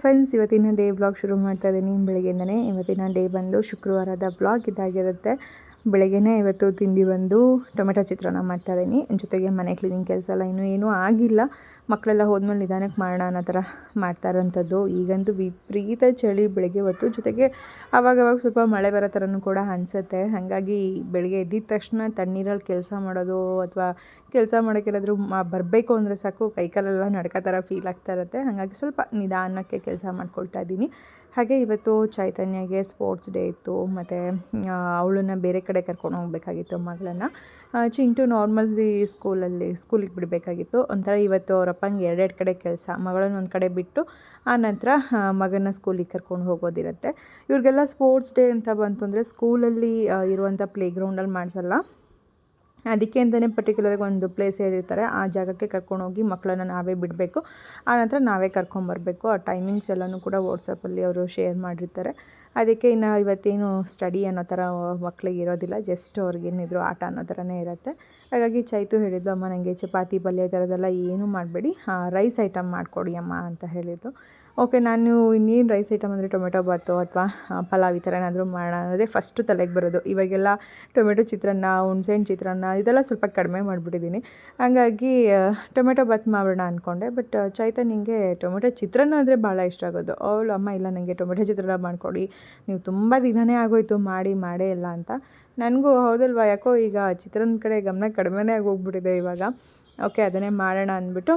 Friends, ಇವತ್ತಿನ day blog ಶುರು ಮಾಡ್ತಾ ಇದ್ದೀನಿ. ಬೆಳಗ್ಗೆಯಿಂದನೇ ಇವತ್ತಿನ ಡೇ ಬಂದು ಶುಕ್ರವಾರದ ಬ್ಲಾಗ್ ಇದಾಗಿರುತ್ತೆ. ಬೆಳಗ್ಗೆನೇ ಇವತ್ತು ತಿಂಡಿ ಬಂದು ಟೊಮೆಟೊ ಚಿತ್ರಾನ್ನ ಮಾಡ್ತಾ ಇದ್ದೀನಿ. ಜೊತೆಗೆ ಮನೆ ಕ್ಲೀನಿಂಗ್ ಕೆಲಸ ಎಲ್ಲ ಇನ್ನೂ ಏನೂ ಆಗಿಲ್ಲ. ಮಕ್ಕಳೆಲ್ಲ ಹೋದ್ಮೇಲೆ ನಿಧಾನಕ್ಕೆ ಮಾಡೋಣ ಅನ್ನೋ ಥರ ಮಾಡ್ತಾ ಇರೋಂಥದ್ದು. ಈಗಂತೂ ವಿಪರೀತ ಚಳಿ ಬೆಳಗ್ಗೆ ಹೊತ್ತು. ಜೊತೆಗೆ ಆವಾಗವಾಗ ಸ್ವಲ್ಪ ಮಳೆ ಬರೋ ಥರನೂ ಕೂಡ ಅನಿಸುತ್ತೆ. ಹಾಗಾಗಿ ಬೆಳಗ್ಗೆ ಎದ್ದಿದ ತಕ್ಷಣ ತಣ್ಣೀರಲ್ಲಿ ಕೆಲಸ ಮಾಡೋದು ಅಥವಾ ಕೆಲಸ ಮಾಡೋಕ್ಕೆಲ್ಲಾದರೂ ಬರಬೇಕು ಅಂದರೆ ಸಾಕು. ಕೈಕಾಲೆಲ್ಲ ನಡ್ಕೋ ಥರ ಫೀಲ್ ಆಗ್ತಾ ಇರುತ್ತೆ. ಹಾಗಾಗಿ ಸ್ವಲ್ಪ ನಿಧಾನಕ್ಕೆ ಕೆಲಸ ಮಾಡ್ಕೊಳ್ತಾ ಇದ್ದೀನಿ. ಹಾಗೆ ಇವತ್ತು ಚೈತನ್ಯಗೆ ಸ್ಪೋರ್ಟ್ಸ್ ಡೇ ಇತ್ತು. ಮತ್ತು ಅವಳನ್ನ ಬೇರೆ ಕಡೆ ಕರ್ಕೊಂಡು ಹೋಗಬೇಕಾಗಿತ್ತು ಮಗಳನ್ನು. ಚಿಂಟು ನಾರ್ಮಲ್ ಸ್ಕೂಲಲ್ಲಿ ಸ್ಕೂಲಿಗೆ ಬಿಡಬೇಕಾಗಿತ್ತು. ಒಂಥರ ಇವತ್ತು ಅವರಪ್ಪಂಗೆ ಎರಡೆರಡು ಕಡೆ ಕೆಲಸ. ಮಗಳನ್ನ ಒಂದು ಕಡೆ ಬಿಟ್ಟು, ಆ ನಂತರ ಮಗನ ಸ್ಕೂಲಿಗೆ ಕರ್ಕೊಂಡು ಹೋಗೋದಿರುತ್ತೆ. ಇವ್ರಿಗೆಲ್ಲ ಸ್ಪೋರ್ಟ್ಸ್ ಡೇ ಅಂತ ಬಂತು ಅಂದರೆ ಸ್ಕೂಲಲ್ಲಿ ಇರುವಂಥ ಪ್ಲೇ ಗ್ರೌಂಡಲ್ಲಿ ಮಾಡಿಸಲ್ಲ. ಅದಕ್ಕೆ ಅಂತಲೇ ಪರ್ಟಿಕ್ಯುಲರಾಗಿ ಒಂದು ಪ್ಲೇಸ್ ಹೇಳಿರ್ತಾರೆ. ಆ ಜಾಗಕ್ಕೆ ಕರ್ಕೊಂಡೋಗಿ ಮಕ್ಕಳನ್ನು ನಾವೇ ಬಿಡಬೇಕು. ಆನಂತರ ನಾವೇ ಕರ್ಕೊಂಬರಬೇಕು ಆ ಟೈಮಿಂಗ್ಸ್ ಎಲ್ಲನೂ ಕೂಡ ವಾಟ್ಸಪ್ಪಲ್ಲಿ ಅವರು ಶೇರ್ ಮಾಡಿರ್ತಾರೆ. ಅದಕ್ಕೆ ಇನ್ನು ಇವತ್ತೇನು ಸ್ಟಡಿ ಅನ್ನೋ ಥರ ಮಕ್ಕಳಿಗೆ ಇರೋದಿಲ್ಲ. ಜಸ್ಟ್ ಅವ್ರಿಗೇನಿದ್ರು ಆಟ ಅನ್ನೋ ಥರನೇ ಇರುತ್ತೆ. ಹಾಗಾಗಿ ಚೈತು ಹೇಳಿದ್ದು, ಅಮ್ಮ ನನಗೆ ಚಪಾತಿ, ಪಲ್ಯ ಥರದ್ದೆಲ್ಲ ಏನೂ ಮಾಡಬೇಡಿ. ರೈಸ್ ಐಟಮ್ ಮಾಡಿಕೊಡಿ ಅಮ್ಮ, ಅಂತ ಹೇಳಿದ್ದು. ಓಕೆ, ನಾನು ಇನ್ನೇನು ರೈಸ್ ಐಟಮ್ ಅಂದರೆ ಟೊಮೆಟೊ ಬಾತು ಅಥವಾ ಪಲಾವ್ ಈ ಥರ ಏನಾದರೂ ಮಾಡೋಣ ಅನ್ನೋದೇ ಫಸ್ಟು ತಲೆಗೆ ಬರೋದು. ಇವಾಗೆಲ್ಲ ಟೊಮೆಟೊ ಚಿತ್ರಾನ್ನ, ಹುಣ್ಸೆಹಣ್ಣು ಚಿತ್ರಾನ್ನ ಇದೆಲ್ಲ ಸ್ವಲ್ಪ ಕಡಿಮೆ ಮಾಡಿಬಿಟ್ಟಿದ್ದೀನಿ. ಹಾಗಾಗಿ ಟೊಮೆಟೊ ಬಾತ್ ಮಾಡೋಣ ಅಂದ್ಕೊಂಡೆ ಬಟ್ ಚೈತನ್ಯಂಗೆ ಟೊಮೆಟೊ ಚಿತ್ರಾನ್ನ ಅಂದರೆ ಭಾಳ ಇಷ್ಟ ಆಗೋದು. ಅವಳು, ಅಮ್ಮ, ಇಲ್ಲ ನನಗೆ ಟೊಮೆಟೊ ಚಿತ್ರಾನ್ನ ಮಾಡಿಕೊಡಿ. ನೀವು ತುಂಬ ದಿನವೇ ಆಗೋಯ್ತು, ಮಾಡಿ, ಮಾಡೇ ಇಲ್ಲ, ಅಂತ. ನನಗೂ ಹೌದಲ್ವಾ? ಯಾಕೋ ಈಗ ಚಿತ್ರಾನ್ನ ಕಡೆ ಗಮನ ಕಡಿಮೆನೇ ಆಗಿ ಹೋಗ್ಬಿಟ್ಟಿದೆ ಇವಾಗ. ಓಕೆ ಅದನ್ನೇ ಮಾಡೋಣ ಅಂದ್ಬಿಟ್ಟು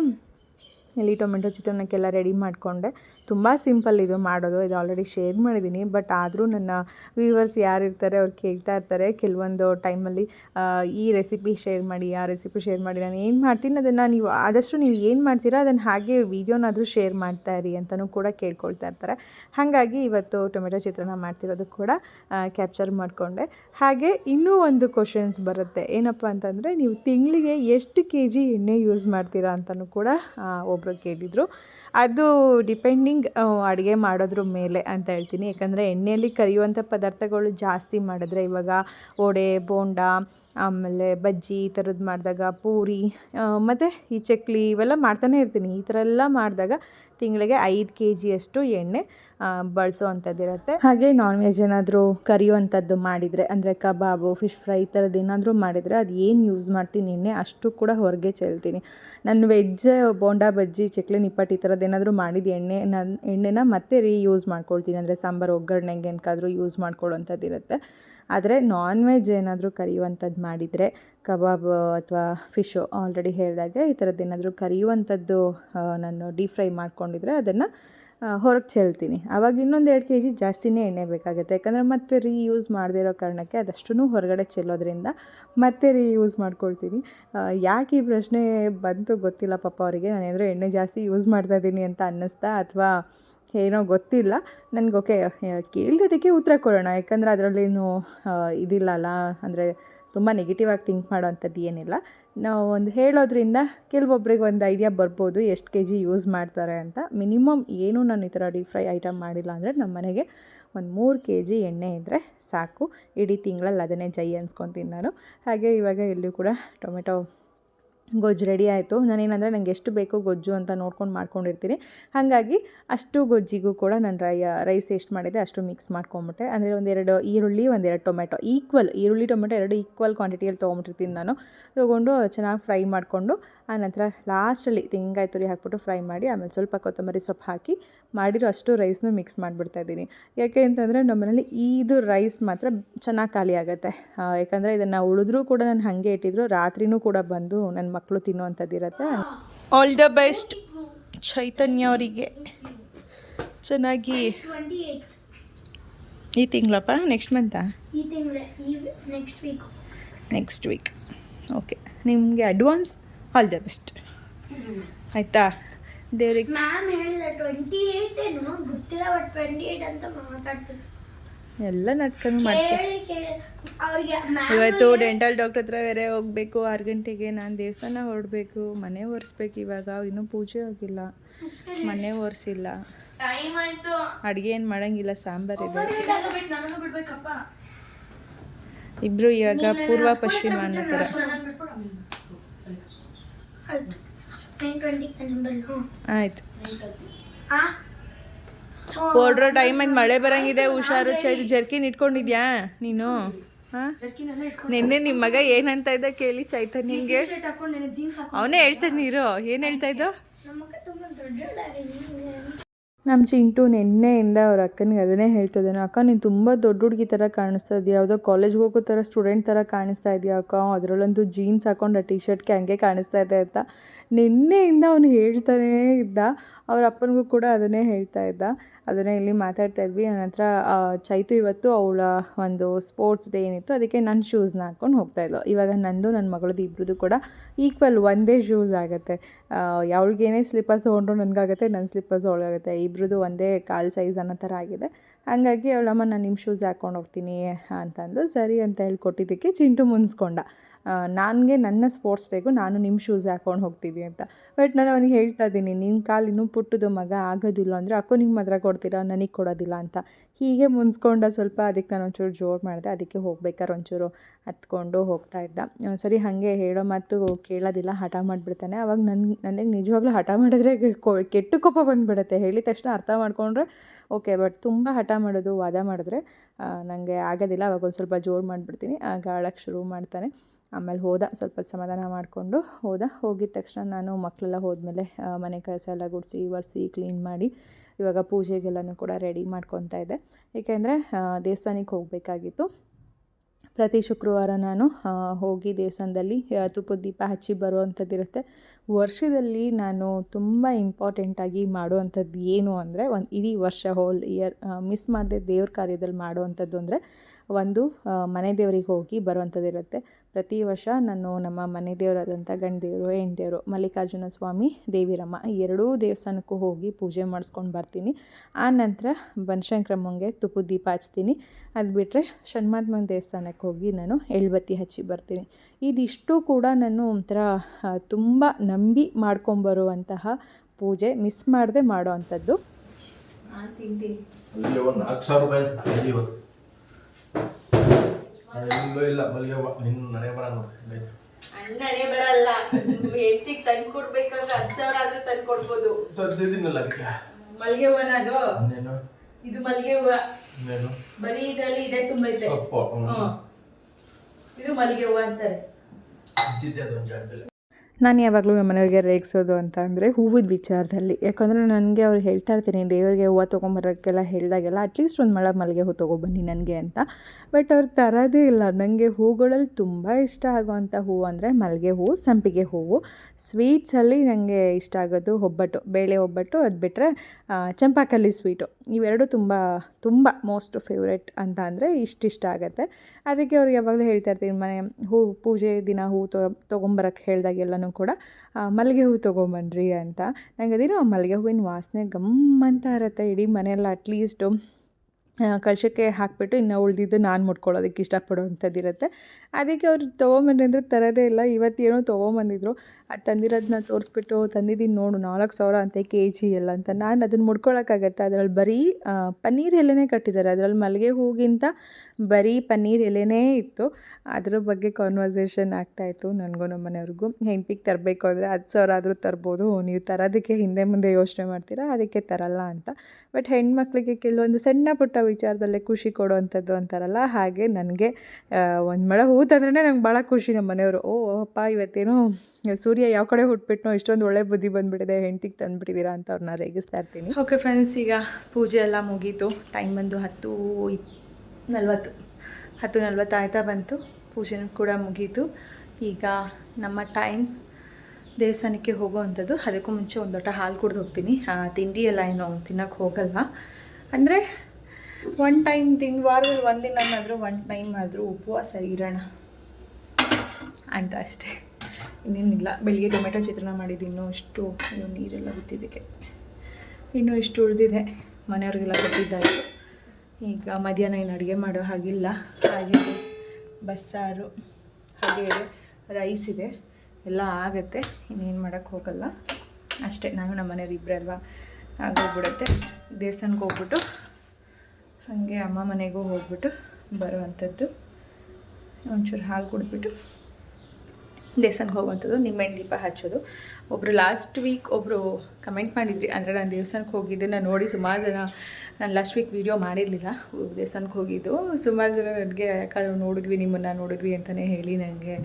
ಇಲ್ಲಿ ಟೊಮೆಟೊ ಚಿತ್ರಾನ್ನಕ್ಕೆಲ್ಲ ರೆಡಿ ಮಾಡಿಕೊಂಡೆ. ತುಂಬ ಸಿಂಪಲ್ ಇದು ಮಾಡೋದು. ಇದು ಆಲ್ರೆಡಿ ಶೇರ್ ಮಾಡಿದ್ದೀನಿ. ಬಟ್ ಆದರೂ ನನ್ನ ವ್ಯೂವರ್ಸ್ ಯಾರು ಇರ್ತಾರೆ ಅವ್ರು ಕೇಳ್ತಾ ಇರ್ತಾರೆ. ಕೆಲವೊಂದು ಟೈಮಲ್ಲಿ ಈ ರೆಸಿಪಿ ಶೇರ್ ಮಾಡಿ, ಆ ರೆಸಿಪಿ ಶೇರ್ ಮಾಡಿ. ನಾನು ಏನು ಮಾಡ್ತೀನಿ ಅದನ್ನು ನೀವು, ಆದಷ್ಟು ನೀವು ಏನು ಮಾಡ್ತೀರಾ ಅದನ್ನು ಹಾಗೆ ವೀಡಿಯೋನಾದರೂ ಶೇರ್ ಮಾಡ್ತಾ ಇರಿ ಅಂತಲೂ ಕೂಡ ಕೇಳ್ಕೊಳ್ತಾ ಇರ್ತಾರೆ. ಹಾಗಾಗಿ ಇವತ್ತು ಟೊಮೆಟೊ ಚಿತ್ರಾನ್ನ ಮಾಡ್ತಿರೋದು ಕೂಡ ಕ್ಯಾಪ್ಚರ್ ಮಾಡಿಕೊಂಡೆ. ಹಾಗೆ ಇನ್ನೂ ಒಂದು ಕ್ವಶನ್ಸ್ ಬರುತ್ತೆ. ಏನಪ್ಪ ಅಂತಂದರೆ ನೀವು ತಿಂಗಳಿಗೆ ಎಷ್ಟು ಕೆ ಜಿ ಎಣ್ಣೆ ಯೂಸ್ ಮಾಡ್ತೀರಾ ಅಂತಲೂ ಕೂಡ ಒಬ್ಬರು ಕೇಳಿದರು. ಅದು ಡಿಪೆಂಡಿಂಗ್ ಅಡುಗೆ ಮಾಡೋದ್ರ ಮೇಲೆ ಅಂತ ಹೇಳ್ತೀನಿ. ಯಾಕಂದರೆ ಎಣ್ಣೆಯಲ್ಲಿ ಕರಿಯುವಂಥ ಪದಾರ್ಥಗಳು ಜಾಸ್ತಿ ಮಾಡಿದ್ರೆ ಇವಾಗ ವಡೆ, ಬೋಂಡ ಆಮೇಲೆ ಬಜ್ಜಿ ಈ ಥರದ್ದು ಮಾಡಿದಾಗ, ಪೂರಿ ಮತ್ತು ಈ ಚಕ್ಲಿ ಇವೆಲ್ಲ ಮಾಡ್ತಾನೆ ಇರ್ತೀನಿ. ಈ ಥರ ಎಲ್ಲ ಮಾಡಿದಾಗ ತಿಂಗಳಿಗೆ ಐದು ಕೆ ಜಿಯಷ್ಟು ಎಣ್ಣೆ ಬಳಸೋ ಅಂಥದ್ದಿರುತ್ತೆ ಹಾಗೆ ನಾನ್ ವೆಜ್ ಏನಾದರೂ ಕರಿಯುವಂಥದ್ದು ಮಾಡಿದರೆ, ಅಂದರೆ ಕಬಾಬು ಫಿಶ್ ಫ್ರೈ ಈ ಥರದ್ದು ಏನಾದರೂ ಮಾಡಿದರೆ ಅದು ಏನು ಯೂಸ್ ಮಾಡ್ತೀನಿ ಎಣ್ಣೆ ಅಷ್ಟು ಕೂಡ ಹೊರಗೆ ಚೆಲ್ತೀನಿ. ನಾನು ವೆಜ್ ಬೋಂಡಾ ಬಜ್ಜಿ, ಚಕ್ಲಿ ನಿಪ್ಪಟ್ಟು ಈ ಥರದ್ದು ಏನಾದರೂ ಮಾಡಿದ ಎಣ್ಣೆ ನನ್ನ ಎಣ್ಣೆನ ಮತ್ತೆ ರೀ ಯೂಸ್ ಮಾಡ್ಕೊಳ್ತೀನಿ. ಅಂದರೆ ಸಾಂಬಾರು ಒಗ್ಗರಣೆಗೆ ಏನಕ್ಕಾದರೂ ಯೂಸ್ ಮಾಡ್ಕೊಳ್ಳೋವಂಥದ್ದು ಇರುತ್ತೆ. ಆದರೆ ನಾನ್ ವೆಜ್ ಏನಾದರೂ ಕರಿಯುವಂಥದ್ದು ಮಾಡಿದರೆ ಕಬಾಬ್ ಅಥವಾ ಫಿಶು ಆಲ್ರೆಡಿ ಹೇಳಿದಾಗೆ ಈ ಥರದ್ದು ಏನಾದರೂ ಕರಿಯುವಂಥದ್ದು ನಾನು ಡೀಪ್ ಫ್ರೈ ಮಾಡ್ಕೊಂಡಿದ್ರೆ ಅದನ್ನು ಹೊರಗೆ ಚೆಲ್ತೀನಿ. ಆವಾಗ ಇನ್ನೊಂದು ಎರಡು ಕೆ ಜಿ ಜಾಸ್ತಿನೇ ಎಣ್ಣೆ ಬೇಕಾಗುತ್ತೆ. ಯಾಕಂದರೆ ಮತ್ತೆ ರೀಯೂಸ್ ಮಾಡದೇ ಇರೋ ಕಾರಣಕ್ಕೆ ಅದಷ್ಟು ಹೊರಗಡೆ ಚೆಲ್ಲೋದ್ರಿಂದ ಮತ್ತೆ ರೀಯೂಸ್ ಮಾಡ್ಕೊಳ್ತೀನಿ. ಯಾಕೆ ಈ ಪ್ರಶ್ನೆ ಬಂತು ಗೊತ್ತಿಲ್ಲ ಪಾಪ ಅವರಿಗೆ. ನಾನು ಏನಾದರೂ ಎಣ್ಣೆ ಜಾಸ್ತಿ ಯೂಸ್ ಮಾಡ್ತಾ ಇದ್ದೀನಿ ಅಂತ ಅನ್ನಿಸ್ತಾ ಅಥವಾ ಏನೋ ಗೊತ್ತಿಲ್ಲ. ನನಗೆ ಓಕೆ ಕೇಳಿದ್ದಕ್ಕೆ ಉತ್ತರ ಕೊಡೋಣ. ಯಾಕಂದರೆ ಅದರಲ್ಲೇನು ಇದಿಲ್ಲ ಅಲ್ಲ ಅಂದರೆ ತುಂಬ ನೆಗೆಟಿವ್ ಆಗಿ ಥಿಂಕ್ ಮಾಡೋವಂಥದ್ದು ಏನಿಲ್ಲ. ನಾವು ಒಂದು ಹೇಳೋದ್ರಿಂದ ಕೆಲವೊಬ್ರಿಗೆ ಒಂದು ಐಡಿಯಾ ಬರ್ಬೋದು, ಎಷ್ಟು ಕೆ ಜಿ ಯೂಸ್ ಮಾಡ್ತಾರೆ ಅಂತ. ಮಿನಿಮಮ್ ಏನು ನಾನು ಈ ಥರ ಡೀಪ್ ಫ್ರೈ ಐಟಮ್ ಮಾಡಿಲ್ಲ ಅಂದರೆ ನಮ್ಮ ಮನೆಗೆ ಒಂದು ಮೂರು ಕೆ ಜಿ ಎಣ್ಣೆ ಇದ್ದರೆ ಸಾಕು. ಇಡೀ ತಿಂಗಳಲ್ಲಿ ಅದನ್ನೇ ಜೈ ಅನ್ಸ್ಕೊತೀನಿ ನಾನು. ಹಾಗೆ ಇವಾಗ ಎಲ್ಲೂ ಕೂಡ ಟೊಮೆಟೊ ಗೊಜ್ಜು ರೆಡಿ ಆಯಿತು. ನಾನೇನಂದರೆ ನನಗೆ ಎಷ್ಟು ಬೇಕು ಗೊಜ್ಜು ಅಂತ ನೋಡ್ಕೊಂಡು ಮಾಡ್ಕೊಂಡಿರ್ತೀನಿ. ಹಾಗಾಗಿ ಅಷ್ಟು ಗೊಜ್ಜಿಗೂ ಕೂಡ ನಾನು ರೈ ರೈಸ್ ಎಷ್ಟು ಮಾಡಿದೆ ಅಷ್ಟು ಮಿಕ್ಸ್ ಮಾಡ್ಕೊಂಬಿಟ್ಟೆ. ಅಂದರೆ ಒಂದೆರಡು ಈರುಳ್ಳಿ ಒಂದೆರಡು ಟೊಮೆಟೊ ಈಕ್ವಲ್ ಈರುಳ್ಳಿ ಟೊಮೆಟೊ ಎರಡು ಈಕ್ವಲ್ ಕ್ವಾಂಟಿಟಿಯಲ್ಲಿ ತೊಗೊಂಬಿಟ್ಟಿರ್ತೀನಿ ನಾನು. ತೊಗೊಂಡು ಚೆನ್ನಾಗಿ ಫ್ರೈ ಮಾಡಿಕೊಂಡು ಆನಂತರ ಲಾಸ್ಟಲ್ಲಿ ತೆಂಗಿನಕಾಯಿ ತುರಿ ಹಾಕ್ಬಿಟ್ಟು ಫ್ರೈ ಮಾಡಿ ಆಮೇಲೆ ಸ್ವಲ್ಪ ಕೊತ್ತಂಬರಿ ಸೊಪ್ಪು ಹಾಕಿ ಮಾಡಿರೋ ಅಷ್ಟು ರೈಸ್ನು ಮಿಕ್ಸ್ ಮಾಡಿಬಿಡ್ತಾ ಇದ್ದೀನಿ. ಯಾಕೆ ಅಂತಂದರೆ ನಮ್ಮ ಮನೇಲಿ ಇದು ರೈಸ್ ಮಾತ್ರ ಚೆನ್ನಾಗಿ ಖಾಲಿ ಆಗುತ್ತೆ. ಯಾಕಂದರೆ ಇದನ್ನು ಉಳಿದ್ರೂ ಕೂಡ ನಾನು ಹಾಗೆ ಇಟ್ಟಿದ್ರು ರಾತ್ರಿನೂ ಕೂಡ ಬಂದು ನನ್ನ ಮಕ್ಕಳು ತಿನ್ನುವಂಥದ್ದಿರತ್ತೆ ಆಲ್ ದ ಬೆಸ್ಟ್ ಚೈತನ್ಯ ಅವರಿಗೆ. ಚೆನ್ನಾಗಿ ಈ ತಿಂಗಳಪ್ಪ? Next ಮಂತಾ next week next week okay ನಿಮಗೆ ಅಡ್ವಾನ್ಸ್ ಆಲ್ ದ ಬೆಸ್ಟ್ ಆಯಿತಾ? ದೇವ್ರಿಗೆ. ಮ್ಯಾಮ್ ಹೇಳಿದ ಟ್ವೆಂಟಿ ಏಯ್ಟ್ ಏನು ಗೊತ್ತಿಲ್ಲ ಬಟ್ ಟ್ವೆಂಟಿ ಏಯ್ಟ್ ಅಂತ ಮಾತಾಡ್ತಾರೆ ಎಲ್ಲ ನಡ್ಕೊಂಡು ಮಾಡ್ತೀನಿ ಕೇಳಿ ಕೇಳಿ. ಅವ್ರಿಗೆ ಇವತ್ತು ಡೆಂಟಲ್ ಡಾಕ್ಟರ್ ಹತ್ರ ಬೇರೆ ಹೋಗಬೇಕು ಆರು ಗಂಟೆಗೆ ನಾನು ದೇವಸ್ಥಾನ ಹೊರಡಬೇಕು ಮನೆ ಒರೆಸ್ಬೇಕು ಇವಾಗ ಇನ್ನೂ ಪೂಜೆ ಹೋಗಿಲ್ಲ ಮನೆ ಒರೆಸಿಲ್ಲ. ಟೈಮ್ ಆಯ್ತು. ಅಡುಗೆ ಏನು ಮಾಡಂಗಿಲ್ಲ ಸಾಂಬಾರಿದೆ ಇದೆ. ಬಿಡ್ಬೇಕಪ್ಪ. ಇಬ್ರು ಇವಾಗ ಪೂರ್ವ ಪಶ್ಚಿಮ ಅನ್ನೋ ಥರ. ಆಯ್ತು. ನೈನ್ ಟ್ವೆಂಟಿ ಆಯ್ತು ಹೊರಡ್ರೋ ಟೈಮಲ್ಲಿ ಮಳೆ ಬರಂಗಿದೆ ಹುಷಾರು. ಜರ್ಕಿನ್ ಇಟ್ಕೊಂಡಿದ್ಯಾ ನೀನು? ನಿನ್ನೆ ನಿಮ್ಮ ಮಗ ಏನಂತ ಇದ್ದ ಕೇಳಿ ಚೈತನ್ಯಂಗೆ. ಅವನೇ ಹೇಳ್ತಾನೆ ನೀರು. ಏನು ಹೇಳ್ತಾ ಇದ್ದೋ? ನಮ್ಮ ಚಿಂಟು ನಿನ್ನೆಯಿಂದ ಅವ್ರ ಅಕ್ಕನಿಗೆ ಅದನ್ನೇ ಹೇಳ್ತಿದ್ದಾನೆ, ಅಕ್ಕ, ನೀನು ತುಂಬ ದೊಡ್ಡ ಹುಡುಗಿ ಥರ ಕಾಣಿಸ್ತಾ ಇದೆಯಾ, ಯಾವುದೋ ಕಾಲೇಜ್ಗೆ ಹೋಗೋ ಥರ ಸ್ಟೂಡೆಂಟ್ ಥರ ಕಾಣಿಸ್ತಾ ಇದೆಯಾ, ಅಕ್ಕ, ಅದರಲ್ಲಂತೂ ಜೀನ್ಸ್ ಹಾಕೊಂಡು ಆ ಟಿ ಶರ್ಟ್ಗೆ ಹಂಗೆ ಕಾಣಿಸ್ತಾ ಇದೆ ಅಂತ. ನಿನ್ನೆಯಿಂದ ಅವನು ಹೇಳ್ತಾನೇ ಇದ್ದ, ಅವ್ರ ಅಪ್ಪನಿಗೂ ಕೂಡ ಅದನ್ನೇ ಹೇಳ್ತಾ ಇದ್ದ. ಅದನ್ನೇ ಇಲ್ಲಿ ಮಾತಾಡ್ತಾ ಇದ್ವಿ. ನನ್ನ ಹತ್ರ ಚೈತು ಇವತ್ತು ಅವಳ ಒಂದು ಸ್ಪೋರ್ಟ್ಸ್ ಡೇ ಏನಿತ್ತು, ಅದಕ್ಕೆ ನನ್ನ ಶೂಸ್ನ ಹಾಕ್ಕೊಂಡು ಹೋಗ್ತಾ ಇದ್ಲು. ಇವಾಗ ನಂದು ನನ್ನ ಮಗಳದ್ದು ಇಬ್ಬರದ್ದು ಕೂಡ ಈಕ್ವಲ್ ಒಂದೇ ಶೂಸ್ ಆಗುತ್ತೆ. ಅವಳಿಗೇನೇ ಸ್ಲಿಪ್ಪರ್ಸ್ ತೊಗೊಂಡ್ರು ನನಗಾಗುತ್ತೆ ನನ್ನ ಸ್ಲಿಪ್ಪರ್ಸ್ ಅವಳಿಗಾಗುತ್ತೆ. ಇಬ್ಬರದ್ದು ಒಂದೇ ಕಾಲು ಸೈಜ್ ಅನ್ನೋ ಥರ ಆಗಿದೆ. ಹಾಗಾಗಿ ಅವಳಮ್ಮ, ನಾನು ನಿಮ್ಮ ಶೂಸ್ ಹಾಕ್ಕೊಂಡು ಹೋಗ್ತೀನಿ ಅಂತಂದು ಸರಿ ಅಂತ ಹೇಳ್ಕೊಟ್ಟಿದ್ದಕ್ಕೆ ಚಿಂಟು ಮುನ್ಸ್ಕೊಂಡ. ನನಗೆ ನನ್ನ ಸ್ಪೋರ್ಟ್ಸ್ ಡೇಗೂ ನಾನು ನಿಮ್ಮ ಶೂಸ್ ಹಾಕೊಂಡು ಹೋಗ್ತೀವಿ ಅಂತ. ಬಟ್ ನಾನು ಅವನಿಗೆ ಹೇಳ್ತಾ ಇದ್ದೀನಿ ನಿನ್ನ ಕಾಲು ಇನ್ನೂ ಪುಟ್ಟದು ಮಗ, ಆಗೋದಿಲ್ಲ ಅಂದರೆ ಅಕ್ಕೋ ನಿಮ್ಮ ಮಾತ್ರ ಕೊಡ್ತೀರಾ, ನನಗೆ ಕೊಡೋದಿಲ್ಲ ಅಂತ. ಹೀಗೆ ಮುನ್ಸ್ಕೊಂಡ ಸ್ವಲ್ಪ ಅದಕ್ಕೆ ನಾನು ಒಂಚೂರು ಜೋರು ಮಾಡಿದೆ, ಅದಕ್ಕೆ ಹೋಗ್ಬೇಕಾದ್ರೆ ಒಂಚೂರು ಹತ್ಕೊಂಡು ಹೋಗ್ತಾ ಇದ್ದ. ಸರಿ ಹಾಗೆ ಹೇಳೋ ಮಾತು ಕೇಳೋದಿಲ್ಲ, ಹಠ ಮಾಡಿಬಿಡ್ತಾನೆ. ಅವಾಗ ನನ್ನ ನನಗೆ ನಿಜವಾಗ್ಲೂ ಹಠ ಮಾಡಿದ್ರೆ ಕೆಟ್ಟು ಕೋಪ ಬಂದುಬಿಡುತ್ತೆ. ಹೇಳಿದ ತಕ್ಷಣ ಅರ್ಥ ಮಾಡಿಕೊಂಡ್ರೆ ಓಕೆ ಬಟ್ ತುಂಬ ಹಠ ಮಾಡೋದು, ವಾದ ಮಾಡಿದ್ರೆ ನನಗೆ ಆಗೋದಿಲ್ಲ, ಅವಾಗ ಒಂದು ಸ್ವಲ್ಪ ಜೋರು ಮಾಡಿಬಿಡ್ತೀನಿ. ಆಗ ಅಳಕ್ಕೆ ಶುರು ಮಾಡ್ತಾನೆ. ಆಮೇಲೆ ಹೋದ, ಸ್ವಲ್ಪ ಸಮಾಧಾನ ಮಾಡಿಕೊಂಡು ಹೋದ. ಹೋಗಿದ ತಕ್ಷಣ ನಾನು ಮಕ್ಕಳೆಲ್ಲ ಹೋದ್ಮೇಲೆ ಮನೆ ಕೆಲಸ ಎಲ್ಲ ಗುಡಿಸಿ, ಒರೆಸಿ ಕ್ಲೀನ್ ಮಾಡಿ ಇವಾಗ ಪೂಜೆಗೆಲ್ಲನೂ ಕೂಡ ರೆಡಿ ಮಾಡ್ಕೊತಾ ಇದ್ದೆ. ಏಕೆಂದರೆ ದೇವಸ್ಥಾನಕ್ಕೆ ಹೋಗಬೇಕಾಗಿತ್ತು. ಪ್ರತಿ ಶುಕ್ರವಾರ ನಾನು ಹೋಗಿ ದೇವಸ್ಥಾನದಲ್ಲಿ ತುಪ್ಪದ ದೀಪ ಹಚ್ಚಿ ಬರುವಂಥದ್ದಿರುತ್ತೆ ವರ್ಷದಲ್ಲಿ ನಾನು ತುಂಬ ಇಂಪಾರ್ಟೆಂಟಾಗಿ ಮಾಡುವಂಥದ್ದು ಏನು ಅಂದರೆ, ಒಂದು ಇಡೀ ವರ್ಷ ಹೋಲ್ ಇಯರ್ ಮಿಸ್ ಮಾಡದೆ ದೇವ್ರ ಕಾರ್ಯದಲ್ಲಿ ಮಾಡುವಂಥದ್ದು ಅಂದರೆ ಒಂದು ಮನೆ ದೇವರಿಗೆ ಹೋಗಿ ಬರುವಂಥದ್ದಿರುತ್ತೆ ಪ್ರತಿ ವರ್ಷ ನಾನು ನಮ್ಮ ಮನೆ ದೇವರಾದಂಥ ಗಂಡ ದೇವರು ಹೆಣ್ಣು ದೇವರು ಮಲ್ಲಿಕಾರ್ಜುನ ಸ್ವಾಮಿ, ದೇವಿರಮ್ಮ ಈ ಎರಡೂ ದೇವಸ್ಥಾನಕ್ಕೂ ಹೋಗಿ ಪೂಜೆ ಮಾಡಿಸ್ಕೊಂಡು ಬರ್ತೀನಿ. ಆ ನಂತರ ಬನಶಂಕ್ರಮ್ಮಂಗೆ ತುಪ್ಪು ದೀಪ ಹಚ್ತೀನಿ. ಅದು ಬಿಟ್ಟರೆ ಷಣ್ಮಾತ್ಮನ ದೇವಸ್ಥಾನಕ್ಕೆ ಹೋಗಿ ನಾನು ಎಳ್ಬತ್ತಿ ಹಚ್ಚಿ ಬರ್ತೀನಿ. ಇದಿಷ್ಟು ಕೂಡ ನಾನು ಒಂಥರ ತುಂಬ ನಂಬಿ ಮಾಡ್ಕೊಂಬರುವಂತಹ ಪೂಜೆ, ಮಿಸ್ ಮಾಡದೆ ಮಾಡೋ ಅಂಥದ್ದು. ಇಲ್ಲೋ ಮಲ್ಲಿಗೆ ಹೂವ. ನಿನ್ನ ನಡೆ ಬರಲ್ಲ ನೋಡಿ. ಅಣ್ಣನೇ ಬರಲ್ಲ. ಹೆಂಡತಿಗೆ ತಂದು ಕೊಡ್ಬೇಕಂದ್ರೆ ಹತ್ತು ಸಾವಿರ ಆದ್ರೂ ತಂದು ಕೊಡ್ಬೋದು. ತಂದಿದ್ದೀನಲ್ಲ ಅದಕ್ಕೆ? ಮಲ್ಲಿಗೆ ಹೂವನ ಅದು? ಇನ್ನೇನು? ಇದು ಮಲ್ಲಿಗೆ ಹೂವ. ಇನ್ನೇನು? ಬರೀ ಇದರಲ್ಲಿ ಇದೆ ತುಂಬಾ ಇದೆ. ಹ್ಮ್. ಇದು ಮಲ್ಲಿಗೆ ಹೂವ ಅಂತಾರೆ. ಇದ್ದಿದ್ದೆ ಅದು ಜಾಗದಲ್ಲಿ. ನಾನು ಯಾವಾಗಲೂ ನಮ್ಮ ಮನೆಯವ್ರಿಗೆ ರೇಗಿಸೋದು ಅಂತ ಅಂದರೆ ಹೂವಿನ ವಿಚಾರದಲ್ಲಿ. ಯಾಕಂದರೆ ನನಗೆ ಅವ್ರು ಹೇಳ್ತಾ ಇರ್ತೀನಿ, ದೇವರಿಗೆ ಹೂವು ತೊಗೊಂಬರೋಕ್ಕೆಲ್ಲ ಹೇಳಿದಾಗೆಲ್ಲ ಅಟ್ಲೀಸ್ಟ್ ಒಂದು ಮಳೆ ಮಲ್ಲಿಗೆ ಹೂ ತೊಗೊಬನ್ನಿ ನನಗೆ ಅಂತ. ಬಟ್ ಅವ್ರು ತರೋದೇ ಇಲ್ಲ. ನನಗೆ ಹೂಗಳಲ್ಲಿ ತುಂಬ ಇಷ್ಟ ಆಗುವಂಥ ಹೂವು ಅಂದರೆ ಮಲ್ಲಿಗೆ ಹೂವು ಸಂಪಿಗೆ ಹೂವು. ಸ್ವೀಟ್ಸಲ್ಲಿ ನನಗೆ ಇಷ್ಟ ಆಗೋದು ಒಬ್ಬಟ್ಟು, ಬೇಳೆ ಒಬ್ಬಟ್ಟು, ಅದು ಬಿಟ್ಟರೆ ಚಂಪಾಕಲ್ಲಿ ಸ್ವೀಟು ಇವೆರಡು ತುಂಬ ತುಂಬ ಮೋಸ್ಟ್ ಫೇವ್ರೆಟ್ ಅಂತ ಅಂದರೆ ಇಷ್ಟಿಷ್ಟ ಆಗುತ್ತೆ. ಅದಕ್ಕೆ ಅವ್ರು ಯಾವಾಗಲೂ ಹೇಳ್ತಾ ಇರ್ತೀನಿ, ಮನೆ ಹೂ, ಪೂಜೆ ದಿನ ಹೂ ತೊಗೊಂಬರಕ್ಕೆ ಹೇಳಿದಾಗೆಲ್ಲನೂ ಕೂಡ ಮಲ್ಲಿಗೆ ಹೂ ತೊಗೊಂಬನ್ರಿ ಅಂತ. ನನಗೆ ಅದೇನೋ ಮಲ್ಲಿಗೆ ಹೂವಿನ ವಾಸನೆ ಗಮ್ಮಂತ ಇರುತ್ತೆ. ಇಡೀ ಮನೆಯೆಲ್ಲ ಅಟ್ಲೀಸ್ಟು ಕಳಶಕ್ಕೆ ಹಾಕಿಬಿಟ್ಟು ಇನ್ನು ಉಳಿದಿದ್ದು ನಾನು ಮುಟ್ಕೊಳ್ಳೋದಕ್ಕೆ ಇಷ್ಟಪಡೋವಂಥದ್ದು ಇರುತ್ತೆ ಅದಕ್ಕೆ ಅವ್ರು ತೊಗೊಂಬಂದ್ರೆ ಅಂದರೆ ತರೋದೇ ಇಲ್ಲ. ಇವತ್ತೇನೋ ತೊಗೊಂಬಂದಿದ್ರು. ಅದು ತಂದಿರೋದನ್ನ ತೋರಿಸ್ಬಿಟ್ಟು ತಂದಿದ್ದೀನಿ ನೋಡು, ನಾಲ್ಕು ಸಾವಿರ ಅಂತೆ ಕೆ ಜಿ ಎಲ್ಲ ಅಂತ. ನಾನು ಅದನ್ನು ಮುಡ್ಕೊಳ್ಳೋಕ್ಕಾಗತ್ತೆ ಅದರಲ್ಲಿ ಬರೀ ಪನ್ನೀರ್ ಎಲೆನೇ ಕಟ್ಟಿದ್ದಾರೆ. ಅದರಲ್ಲಿ ಮಲ್ಲಿಗೆ ಹೂಗಿಂತ ಬರೀ ಪನ್ನೀರ್ ಎಲೆನೇ ಇತ್ತು. ಅದ್ರ ಬಗ್ಗೆ ಕಾನ್ವರ್ಸೇಷನ್ ಆಗ್ತಾಯಿತ್ತು ನನಗೂ ನಮ್ಮ ಮನೆಯವ್ರಿಗೂ. ಹೆಂಡ್ತಿಗೆ ತರಬೇಕು ಅಂದರೆ ಹತ್ತು ಸಾವಿರ ಆದರೂ ತರ್ಬೋದು. ನೀವು ತರೋದಕ್ಕೆ ಹಿಂದೆ ಮುಂದೆ ಯೋಚನೆ ಮಾಡ್ತೀರಾ? ಅದಕ್ಕೆ ತರಲ್ಲ ಅಂತ. ಬಟ್ ಹೆಣ್ಮಕ್ಳಿಗೆ ಕೆಲವೊಂದು ಸಣ್ಣ ಪುಟ್ಟ ವಿಚಾರದಲ್ಲೇ ಖುಷಿ ಕೊಡುವಂಥದ್ದು ಅಂತಾರಲ್ಲ, ಹಾಗೆ ನನಗೆ ಒಂದು ಮಳೆ ಹೂ ತಂದ್ರೇ ನಂಗೆ ಭಾಳ ಖುಷಿ ನಮ್ಮ ಮನೆಯವರು. ಓ, ಅಪ್ಪ, ಇವತ್ತೇನೋ ಸೂರ್ಯ ಯಾವ ಕಡೆ ಹುಟ್ಬಿಟ್ನೋ, ಇಷ್ಟೊಂದು ಒಳ್ಳೆ ಬುದ್ಧಿ ಬಂದುಬಿಟ್ಟಿದೆ, ಹೆಂಡ್ತಿಗೆ ತಂದುಬಿಟ್ಟಿದ್ದೀರಾ ಅಂತ ಅವ್ರನ್ನ ರೇಗಿಸ್ತಾ ಇರ್ತೀನಿ. ಓಕೆ ಫ್ರೆಂಡ್ಸ್ ಈಗ ಪೂಜೆ ಎಲ್ಲ ಮುಗೀತು. ಟೈಮ್ ಬಂದು ಹತ್ತು ನಲ್ವತ್ತು ಹತ್ತು ನಲ್ವತ್ತು ಆಯ್ತಾ ಬಂತು. ಪೂಜೆನೂ ಕೂಡ ಮುಗೀತು. ಈಗ ನಮ್ಮ ಟೈಮ್ ದೇವಸ್ಥಾನಕ್ಕೆ ಹೋಗೋವಂಥದ್ದು. ಅದಕ್ಕೂ ಮುಂಚೆ ಒಂದು ಹಾಲು ಕುಡ್ದು ಹೋಗ್ತೀನಿ. ತಿಂಡಿ ಎಲ್ಲ ಏನು ತಿನ್ನೋಕ್ಕೆ ಹೋಗಲ್ಲ ಅಂದರೆ ಒನ್ ಟೈಮ್ ತಿಂದು ವಾರದಲ್ಲಿ ಒಂದಿನ ಆದರೂ ಒನ್ ಟೈಮ್ ಆದರೂ ಉಪವಾಸ ಇರೋಣ. ಅಂತ ಅಷ್ಟೇ. ಇನ್ನೇನಿಲ್ಲ. ಬೆಳಿಗ್ಗೆ ಟೊಮೆಟೊ ಚಿತ್ರಾನ್ನ ಮಾಡಿದ್ದು. ಇನ್ನೂ ಇಷ್ಟು ಇನ್ನು ನೀರೆಲ್ಲ ಬಿತ್ತಿದ್ದಕ್ಕೆ ಇನ್ನೂ ಇಷ್ಟು ಉಳಿದಿದೆ. ಮನೆಯವ್ರಿಗೆಲ್ಲ ಕೊಟ್ಟಿದ್ದಾಯಿತು ಈಗ ಮಧ್ಯಾಹ್ನ ಏನು ಅಡುಗೆ ಮಾಡೋ ಹಾಗಿಲ್ಲ. ಹಾಗೆ ಬಸ್ಸಾರು, ಹಾಗೆ ರೈಸ್ ಇದೆ. ಎಲ್ಲ ಆಗುತ್ತೆ. ಇನ್ನೇನು ಮಾಡೋಕ್ಕೆ ಹೋಗಲ್ಲ. ಅಷ್ಟೇ. ನಾನು ನಮ್ಮ ಮನೆಯವ್ರು ಇಬ್ಬರಲ್ವಾ ಆಗೋಗ್ಬಿಡುತ್ತೆ ದೇವಸ್ಥಾನಕ್ಕೆ ಹೋಗ್ಬಿಟ್ಟು ಹಾಗೆ ಅಮ್ಮ ಮನೆಗೂ ಹೋಗ್ಬಿಟ್ಟು ಬರುವಂಥದ್ದು. ಒಂಚೂರು ಹಾಲು ಕುಡಿದ್ಬಿಟ್ಟು ದೇವಸ್ಥಾನಕ್ಕೆ ಹೋಗುವಂಥದ್ದು, ನಿಂಬೆಹಣ್ಣು ದೀಪ ಹಚ್ಚೋದು. ಒಬ್ಬರು ಲಾಸ್ಟ್ ವೀಕ್ ಒಬ್ಬರು ಕಮೆಂಟ್ ಮಾಡಿದ್ರಿ, ಅಂದರೆ ನಾನು ದೇವಸ್ಥಾನಕ್ಕೆ ಹೋಗಿದ್ದನ್ನು ನೋಡಿ ಸುಮಾರು ಜನ ನಾನು ಲಾಸ್ಟ್ ವೀಕ್ ವೀಡಿಯೋ ಮಾಡಿರಲಿಲ್ಲ. ದೇವಸ್ಥಾನಕ್ಕೆ ಹೋಗಿದ್ದು. ಸುಮಾರು ಜನ ನನಗೆ ಯಾಕಂದ್ರೆ ನೋಡಿದ್ವಿ, ನಿಮ್ಮನ್ನು ನೋಡಿದ್ವಿ ಅಂತಲೇ ಹೇಳಿ ನನಗೆ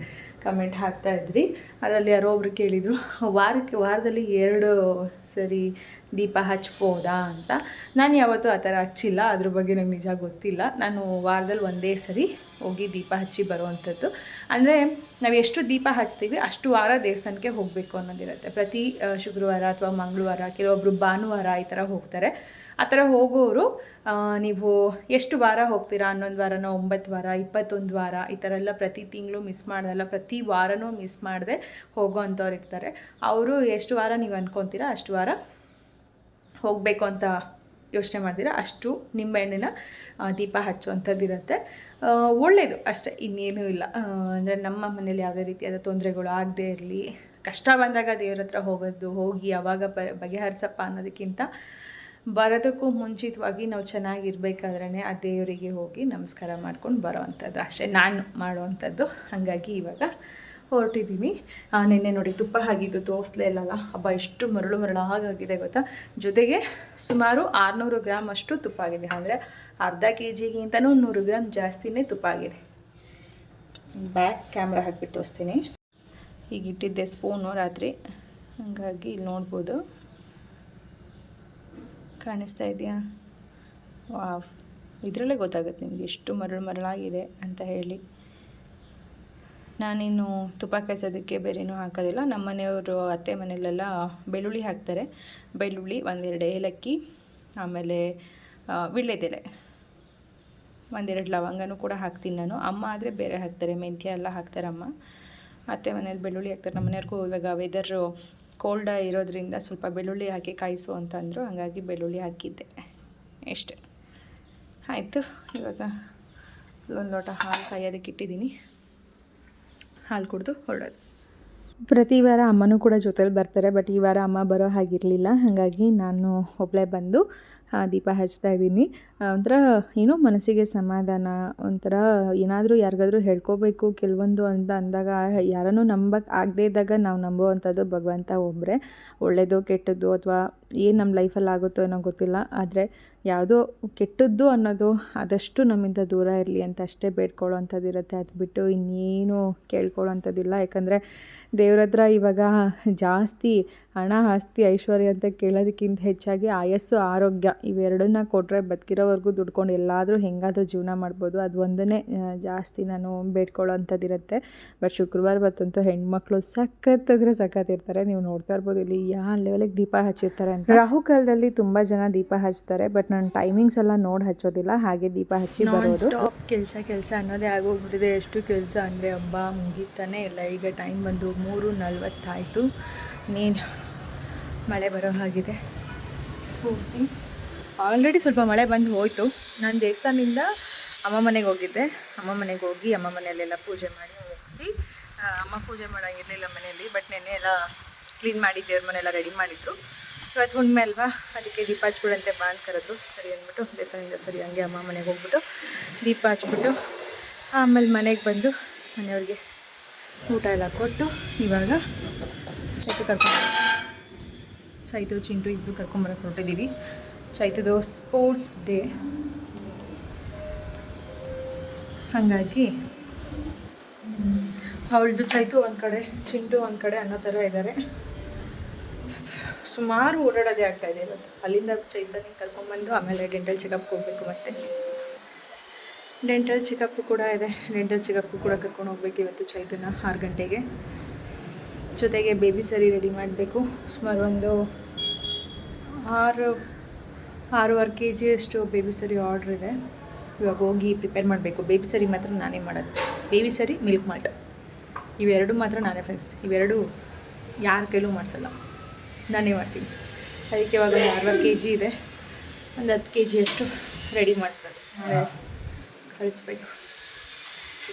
ಕಮೆಂಟ್ ಹಾಕ್ತಾ ಇದ್ರಿ. ಅದರಲ್ಲಿ ಯಾರೋ ಒಬ್ರು ಕೇಳಿದರು, ವಾರಕ್ಕೆ, ವಾರದಲ್ಲಿ ಎರಡು ಸರಿ ದೀಪ ಹಚ್ಬೋದಾ? ಅಂತ. ನಾನು ಯಾವತ್ತೂ ಆ ಥರ ಹಚ್ಚಿಲ್ಲ. ಅದ್ರ ಬಗ್ಗೆ ನನಗೆ ನಿಜ ಗೊತ್ತಿಲ್ಲ. ನಾನು ವಾರದಲ್ಲಿ ಒಂದೇ ಸರಿ ಹೋಗಿ ದೀಪ ಹಚ್ಚಿ ಬರುವಂಥದ್ದು. ಅಂದರೆ, ನಾವು ಎಷ್ಟು ದೀಪ ಹಚ್ತೀವಿ, ಅಷ್ಟು ವಾರ ದೇವಸ್ಥಾನಕ್ಕೆ ಹೋಗಬೇಕು ಅನ್ನೋದಿರುತ್ತೆ. ಪ್ರತಿ ಶುಕ್ರವಾರ ಅಥವಾ ಮಂಗಳವಾರ ಕೆಲವೊಬ್ಬರು ಭಾನುವಾರ ಈ ಥರ ಹೋಗ್ತಾರೆ. ಆ ಥರ ಹೋಗೋರು ನೀವು ಎಷ್ಟು ವಾರ ಹೋಗ್ತೀರಾ? ಹನ್ನೊಂದು ವಾರನ, ಒಂಬತ್ತು ವಾರ, ಇಪ್ಪತ್ತೊಂದು ವಾರ, ಈ ಥರ ಎಲ್ಲ ಪ್ರತಿ ತಿಂಗಳು ಮಿಸ್ ಮಾಡ್ದಲ್ಲ ಪ್ರತಿ ವಾರನೂ ಮಿಸ್ ಮಾಡದೆ ಹೋಗೋ ಅಂಥವ್ರು ಇರ್ತಾರೆ. ಅವರು ಎಷ್ಟು ವಾರ ನೀವು ಅಂದ್ಕೊತೀರಾ ಅಷ್ಟು ವಾರ ಹೋಗಬೇಕು ಅಂತ ಯೋಚನೆ ಮಾಡ್ತೀರಾ? ಅಷ್ಟು ನಿಂಬೆಹಣ್ಣಿನ ದೀಪ ಹಚ್ಚುವಂಥದ್ದು ಇರುತ್ತೆ. ಒಳ್ಳೆಯದು ಅಷ್ಟೇ, ಇನ್ನೇನೂ ಇಲ್ಲ. ಅಂದರೆ ನಮ್ಮ ಮನೇಲಿ ಯಾವುದೇ ರೀತಿಯಾದ ತೊಂದರೆಗಳು ಆಗದೇ ಇರಲಿ. ಕಷ್ಟ ಬಂದಾಗ ದೇವ್ರ ಹತ್ರ ಹೋಗೋದು, ಹೋಗಿ ಯಾವಾಗ ಬಗೆಹರಿಸಪ್ಪ ಅನ್ನೋದಕ್ಕಿಂತ ಬರೋದಕ್ಕೂ ಮುಂಚಿತವಾಗಿ ನಾವು ಚೆನ್ನಾಗಿರ್ಬೇಕಾದ್ರೆ ಆ ದೇವರಿಗೆ ಹೋಗಿ ನಮಸ್ಕಾರ ಮಾಡ್ಕೊಂಡು ಬರೋ ಅಂಥದ್ದು ಅಷ್ಟೇ. ನಾನು ಮಾಡುವಂಥದ್ದು. ಹಾಗಾಗಿ ಇವಾಗ ಹೊರಟಿದ್ದೀನಿ. ನಿನ್ನೆ ನೋಡಿ ತುಪ್ಪ ಆಗಿದ್ದು ತೋರಿಸ್ಲೇ ಇಲ್ಲಲ್ಲ. ಹಬ್ಬ ಎಷ್ಟು ಮರಳು ಮರಳಾಗಾಗಿದೆ ಗೊತ್ತಾ? ಜೊತೆಗೆ ಸುಮಾರು ಆರುನೂರು ಗ್ರಾಮ್ ಅಷ್ಟು ತುಪ್ಪ ಆಗಿದೆ. ಅಂದರೆ ಅರ್ಧ ಕೆ ಜಿಗಿಂತನೂ ನೂರು ಗ್ರಾಮ್ ಜಾಸ್ತಿನೇ ತುಪ್ಪ ಆಗಿದೆ. ಬ್ಯಾಕ್ ಕ್ಯಾಮ್ರಾ ಹಾಕಿಬಿಟ್ಟು ತೋರಿಸ್ತೀನಿ. ಈಗ ಇಟ್ಟಿದ್ದೆ ಸ್ಪೂನು ರಾತ್ರಿ. ಹಾಗಾಗಿ ಇಲ್ಲಿ ನೋಡ್ಬೋದು. ಕಾಣಿಸ್ತಾ ಇದೆಯಾ? ವಾವ್. ಇದರಲ್ಲೇ ಗೊತ್ತಾಗುತ್ತೆ ನಿಮಗೆ ಎಷ್ಟು ಮರಳು ಮರಳಾಗಿದೆ ಅಂತ ಹೇಳಿ. ನಾನೇನು ತುಪ್ಪ ಕಾಯಿಸೋದಕ್ಕೆ ಬೇರೇನೂ ಹಾಕೋದಿಲ್ಲ. ನಮ್ಮ ಮನೆಯವರು, ಅತ್ತೆ ಮನೆಯಲ್ಲೆಲ್ಲ ಬೆಳ್ಳುಳ್ಳಿ ಹಾಕ್ತಾರೆ. ಬೆಳ್ಳುಳ್ಳಿ ಒಂದೆರಡು ಏಲಕ್ಕಿ, ಆಮೇಲೆ ವಿಳ್ಳೆದೆಲೆ. ಒಂದೆರಡು ಲವಂಗನೂ ಕೂಡ ಹಾಕ್ತೀನಿ ನಾನು. ಅಮ್ಮ ಆದರೆ ಬೇರೆ ಹಾಕ್ತಾರೆ. ಮೆಂತ್ಯ ಎಲ್ಲ ಹಾಕ್ತಾರೆ ಅಮ್ಮ. ಅತ್ತೆ ಮನೇಲಿ ಬೆಳ್ಳುಳ್ಳಿ ಹಾಕ್ತಾರೆ. ನಮ್ಮ ಮನೆಯವ್ರಿಗೂ ಇವಾಗ ವೆದರು ಕೋಲ್ಡ್ ಇರೋದ್ರಿಂದ ಸ್ವಲ್ಪ ಬೆಳ್ಳುಳ್ಳಿ ಹಾಕಿ ಕಾಯಿಸು ಅಂತಂದರು ಹಾಗಾಗಿ ಬೆಳ್ಳುಳ್ಳಿ ಹಾಕಿದ್ದೆ. ಇಷ್ಟೆ ಆಯಿತು, ಇವಾಗ ಒಂದು ಲೋಟ ಹಾಲು ಕಾಯೋದಕ್ಕೆ ಇಟ್ಟಿದ್ದೀನಿ. ಹಾಲು ಕುಡಿದು ಹೊರಡೋದು. ಪ್ರತಿ ವಾರ ಅಮ್ಮನೂ ಕೂಡ ಜೊತೇಲಿ ಬರ್ತಾರೆ, ಬಟ್ ಈ ವಾರ ಅಮ್ಮ ಬರೋ ಹಾಗಿರಲಿಲ್ಲ. ಹಾಗಾಗಿ ನಾನು ಒಬ್ಬಳೇ ಬಂದು ದೀಪ ಹಚ್ತಾ ಇದ್ದೀನಿ. ಒಂಥರ ಏನೋ ಮನಸ್ಸಿಗೆ ಸಮಾಧಾನ, ಒಂಥರ ಏನಾದರೂ ಯಾರಿಗಾದರೂ ಹೇಳ್ಕೋಬೇಕು ಕೆಲವೊಂದು ಅಂತ ಅಂದಾಗ, ಯಾರನ್ನೂ ನಂಬಕ್ಕೆ ಆಗದೇ ಇದ್ದಾಗ ನಾವು ನಂಬುವಂಥದ್ದು ಭಗವಂತ ಒಬ್ಬರೇ ಒಳ್ಳೆಯದು ಕೆಟ್ಟದ್ದು ಅಥವಾ ಏನು ನಮ್ಮ ಲೈಫಲ್ಲಿ ಆಗುತ್ತೋ ಏನೋ ಗೊತ್ತಿಲ್ಲ, ಆದರೆ ಯಾವುದೋ ಕೆಟ್ಟದ್ದು ಅನ್ನೋದು ಆದಷ್ಟು ನಮ್ಮಿಂದ ದೂರ ಇರಲಿ ಅಂತ ಅಷ್ಟೇ ಬೇಡ್ಕೊಳ್ಳೋ ಅಂಥದ್ದು ಇರುತ್ತೆ. ಅದು ಬಿಟ್ಟು ಇನ್ನೇನು ಕೇಳ್ಕೊಳ್ಳೋ ಅಂಥದ್ದಿಲ್ಲ ಯಾಕಂದರೆ ದೇವ್ರ ಹತ್ರ ಇವಾಗ ಜಾಸ್ತಿ ಹಣ, ಆಸ್ತಿ, ಐಶ್ವರ್ಯ ಅಂತ ಕೇಳೋದಕ್ಕಿಂತ ಹೆಚ್ಚಾಗಿ ಆಯಸ್ಸು, ಆರೋಗ್ಯ ಇವೆರಡನ್ನ ಕೊಟ್ಟರೆ ಬದುಕಿರೋವರೆಗೂ ದುಡ್ಕೊಂಡು ಎಲ್ಲಾದರೂ ಹೆಂಗಾದರೂ ಜೀವನ ಮಾಡ್ಬೋದು. ಅದು ಒಂದನ್ನೇ ಜಾಸ್ತಿ ನಾನು ಬೇಡ್ಕೊಳ್ಳೋ ಅಂಥದ್ದಿರುತ್ತೆ ಬಟ್ ಶುಕ್ರವಾರ ಬತ್ತಂತೂ ಹೆಣ್ಮಕ್ಳು ಸಖತ್ತಂದರೆ ಸಖತ್ ಇರ್ತಾರೆ. ನೀವು ನೋಡ್ತಾ ಇರ್ಬೋದು ಇಲ್ಲಿ ಯಾವ ಲೆವೆಲಿಗೆ ದೀಪ ಹಚ್ಚಿರ್ತಾರೆ ಅಂತ. ರಾಹುಕಾಲದಲ್ಲಿ ತುಂಬ ಜನ ದೀಪ ಹಚ್ತಾರೆ. ಬಟ್ ನಾನು ಟೈಮಿಂಗ್ಸ್ ಎಲ್ಲ ನೋಡಿ ಹಚ್ಚೋದಿಲ್ಲ. ಹಾಗೆ ದೀಪ ಹಚ್ಚಿ ಬರೋದು. ಕೆಲಸ ಕೆಲಸ ಅನ್ನೋದೇ ಆಗೋಗ್ಬಿಟ್ಟಿದೆ. ಎಷ್ಟು ಕೆಲಸ ಅಂದರೆ ಹಬ್ಬ ಮುಗೀತಾನೆ ಇಲ್ಲ. ಈಗ ಟೈಮ್ ಬಂದು ಮೂರು ನಲ್ವತ್ತಾಯಿತು ನೀನು ಮಳೆ ಬರೋ ಹಾಗಿದೆ. ಹೋಗ್ತೀನಿ. ಆಲ್ರೆಡಿ ಸ್ವಲ್ಪ ಮಳೆ ಬಂದು ಹೋಯಿತು. ನಾನು ದೇವಸ್ಥಾನದಿಂದ ಅಮ್ಮ ಮನೆಗೆ ಹೋಗಿದ್ದೆ. ಅಮ್ಮ ಮನೆಗೆ ಹೋಗಿ ಅಮ್ಮ ಮನೆಯಲ್ಲೆಲ್ಲ ಪೂಜೆ ಮಾಡಿ ಮುಗಿಸಿ ಅಮ್ಮ ಪೂಜೆ ಮಾಡೋಂಗಿರಲಿಲ್ಲ ಮನೆಯಲ್ಲಿ ಬಟ್ ನೆನ್ನೆ ಎಲ್ಲ ಕ್ಲೀನ್ ಮಾಡಿ ದೇವ್ರ ಮನೆಯೆಲ್ಲ ರೆಡಿ ಮಾಡಿದ್ರು. ಇವತ್ತು ಹುಣ್ಣಿಮೆ ಅಲ್ವಾ ಅದಕ್ಕೆ ದೀಪ ಹಚ್ಬಿಡಂತೆ ಬಾ ಕರೆದು ಸರಿ ಅಂದ್ಬಿಟ್ಟು ದೇವಸ್ಥಾನದಿಂದ ಸರಿ ಹಂಗೆ ಅಮ್ಮ ಮನೆಗೆ ಹೋಗ್ಬಿಟ್ಟು ದೀಪ ಹಚ್ಬಿಟ್ಟು ಆಮೇಲೆ ಮನೆಗೆ ಬಂದು ಮನೆಯವ್ರಿಗೆ ಊಟ ಎಲ್ಲ ಕೊಟ್ಟು ಇವಾಗ ಚೈತು ಕರ್ಕೊಂಡು ಚೈತು ಚಿಂಟು ಇಬ್ಬರು ಕರ್ಕೊಂಬರಕ್ಕೆ ಹೊರಟಿದ್ದೀವಿ. ಚೈತದು ಸ್ಪೋರ್ಟ್ಸ್ ಡೇ ಹಾಗಾಗಿ, ಅವಳದು ಚೈತು ಒಂದು ಕಡೆ, ಚಿಂಟು ಒಂದು ಕಡೆ ಅನ್ನೋ ಥರ ಇದ್ದಾರೆ ಸುಮಾರು ಓಡಾಡೋದೇ ಆಗ್ತಾ ಇದೆ ಇವತ್ತು. ಅಲ್ಲಿಂದ ಚೈತನ್ಯ ಕರ್ಕೊಂಡ್ಬಂದು ಆಮೇಲೆ ಡೆಂಟಲ್ ಚೆಕಪ್ಗೆ ಹೋಗಬೇಕು ಮತ್ತೆ. ಡೆಂಟಲ್ ಚೆಕಪ್ ಕೂಡ ಇದೆ. ಡೆಂಟಲ್ ಚೆಕಪ್ಗೂ ಕೂಡ ಕರ್ಕೊಂಡು ಹೋಗ್ಬೇಕು ಇವತ್ತು ಚೈತನ ಆರು ಗಂಟೆಗೆ. ಜೊತೆಗೆ ಬೇಬಿ ಸರಿ ರೆಡಿ ಮಾಡಬೇಕು. ಸುಮಾರು ಒಂದು ಆರು ಆರೂವರೆ ಕೆ ಜಿಯಷ್ಟು ಬೇಬಿ ಸರಿ ಆರ್ಡ್ರ್ ಇದೆ. ಇವಾಗ ಹೋಗಿ ಪ್ರಿಪೇರ್ ಮಾಡಬೇಕು. ಬೇಬಿ ಸರಿ ಮಾತ್ರ ನಾನೇ ಮಾಡೋದು? ಬೇಬಿ ಸರಿ, ಮಿಲ್ಕ್ ಮಾಲ್ಟ್. ಇವೆರಡು ಮಾತ್ರ ನಾನೇ ಫ್ರೆಂಡ್ಸ್ ಇವೆರಡು ಯಾರ ಕೈಲೂ ಮಾಡಿಸಲ್ಲ. ನಾನೇ ಮಾಡ್ತೀನಿ. ಅದಕ್ಕೆ ಇವಾಗ ಒಂದು ಆರೂವರೆ ಕೆ ಜಿ ಇದೆ. ಒಂದು ಹತ್ತು ಕೆ ಜಿಯಷ್ಟು ರೆಡಿ ಮಾಡ್ತಾರೆ ನಾಳೆ ಕಳಿಸ್ಬೇಕು.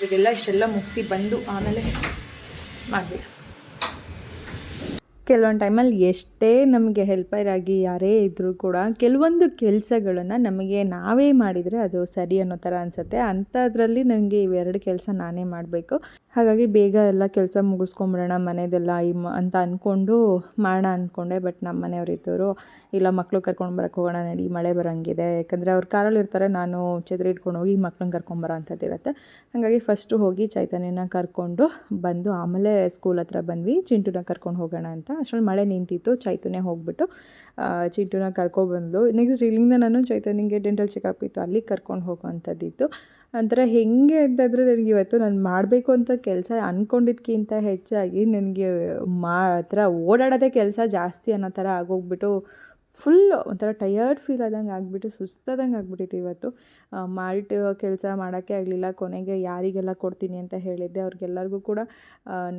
ಇದೆಲ್ಲ ಇಷ್ಟೆಲ್ಲ ಮುಗಿಸಿ ಬಂದು ಆಮೇಲೆ ಮಾಡಬೇಕು. ಕೆಲವೊಂದು ಟೈಮಲ್ಲಿ ಎಷ್ಟೇ ನಮಗೆ ಹೆಲ್ಪರ್ ಆಗಿ ಯಾರೇ ಇದ್ದರೂ ಕೂಡ ಕೆಲವೊಂದು ಕೆಲಸಗಳನ್ನು ನಮಗೆ ನಾವೇ ಮಾಡಿದರೆ ಅದು ಸರಿ ಅನ್ನೋ ಥರ ಅನಿಸುತ್ತೆ. ಅಂಥದ್ರಲ್ಲಿ ನನಗೆ ಇವೆರಡು ಕೆಲಸ ನಾನೇ ಮಾಡಬೇಕು. ಹಾಗಾಗಿ ಬೇಗ ಎಲ್ಲ ಕೆಲಸ ಮುಗಿಸ್ಕೊಂಬಿಡೋಣ, ಮನೆದೆಲ್ಲ ಈ ಅಂತ ಅಂದ್ಕೊಂಡು ಮಾಡೋಣ ಅಂದ್ಕೊಂಡೆ ಬಟ್ ನಮ್ಮ ಮನೆಯವ್ರು ಇದ್ದವರು ಇಲ್ಲ ಮಕ್ಕಳು ಕರ್ಕೊಂಡು ಬರೋಕ್ಕೆ ಹೋಗೋಣ ನಡಿ, ಮಳೆ ಬರೋಂಗಿದೆ. ಯಾಕಂದರೆ ಅವ್ರು ಕಾರಲ್ಲಿ ಇರ್ತಾರೆ, ನಾನು ಛತ್ರಿ ಇಟ್ಕೊಂಡು ಹೋಗಿ ಮಕ್ಳನ್ನ ಕರ್ಕೊಂಬರೋ ಅಂಥದ್ದು ಇರುತ್ತೆ. ಹಾಗಾಗಿ ಫಸ್ಟು ಹೋಗಿ ಚೈತನ್ಯನ ಕರ್ಕೊಂಡು ಬಂದು ಆಮೇಲೆ ಸ್ಕೂಲ್ ಹತ್ರ ಬಂದ್ವಿ. ಚಿಂಟುನ ಕರ್ಕೊಂಡು ಹೋಗೋಣ ಅಂತ. ಅಷ್ಟರಲ್ಲಿ ಮಳೆ ನಿಂತಿತ್ತು, ಚೈತನ್ಯ ಹೋಗ್ಬಿಟ್ಟು ಚಿಂಟುನ ಕರ್ಕೊಬಂದು ನೆಕ್ಸ್ಟ್ ಇಲ್ಲಿಂದ ನಾನು ಚೈತನ್ಯಗೆ ಡೆಂಟಲ್ ಚೆಕಪ್ ಇತ್ತು. ಅಲ್ಲಿ ಕರ್ಕೊಂಡು ಹೋಗೋವಂಥದ್ದಿತ್ತು. ಒಂಥರ ಹೆಂಗೆ ಅಂತಂದರೆ ನನಗೆ ಇವತ್ತು ನಾನು ಮಾಡಬೇಕು ಅಂತ ಕೆಲಸ ಅಂದ್ಕೊಂಡಿದ್ಕಿಂತ ಹೆಚ್ಚಾಗಿ ನನಗೆ ಮಾ ಥರ ಓಡಾಡೋದೇ ಕೆಲಸ ಜಾಸ್ತಿ ಅನ್ನೋ ಥರ ಆಗೋಗ್ಬಿಟ್ಟು ಫುಲ್ ಒಂಥರ ಟಯರ್ಡ್ ಫೀಲ್ ಆದಂಗೆ ಆಗಿಬಿಟ್ಟು ಸುಸ್ತಾದಂಗೆ ಆಗ್ಬಿಟ್ಟಿತ್ತು ಇವತ್ತು. ಮಾಲ್ಟ್ ಮಾಡಿಟ್ಟು ಕೆಲಸ ಮಾಡೋಕ್ಕೆ ಆಗಲಿಲ್ಲ ಕೊನೆಗೆ ಯಾರಿಗೆಲ್ಲ ಕೊಡ್ತೀನಿ ಅಂತ ಹೇಳಿದ್ದೆ ಅವ್ರಿಗೆಲ್ಲರಿಗೂ ಕೂಡ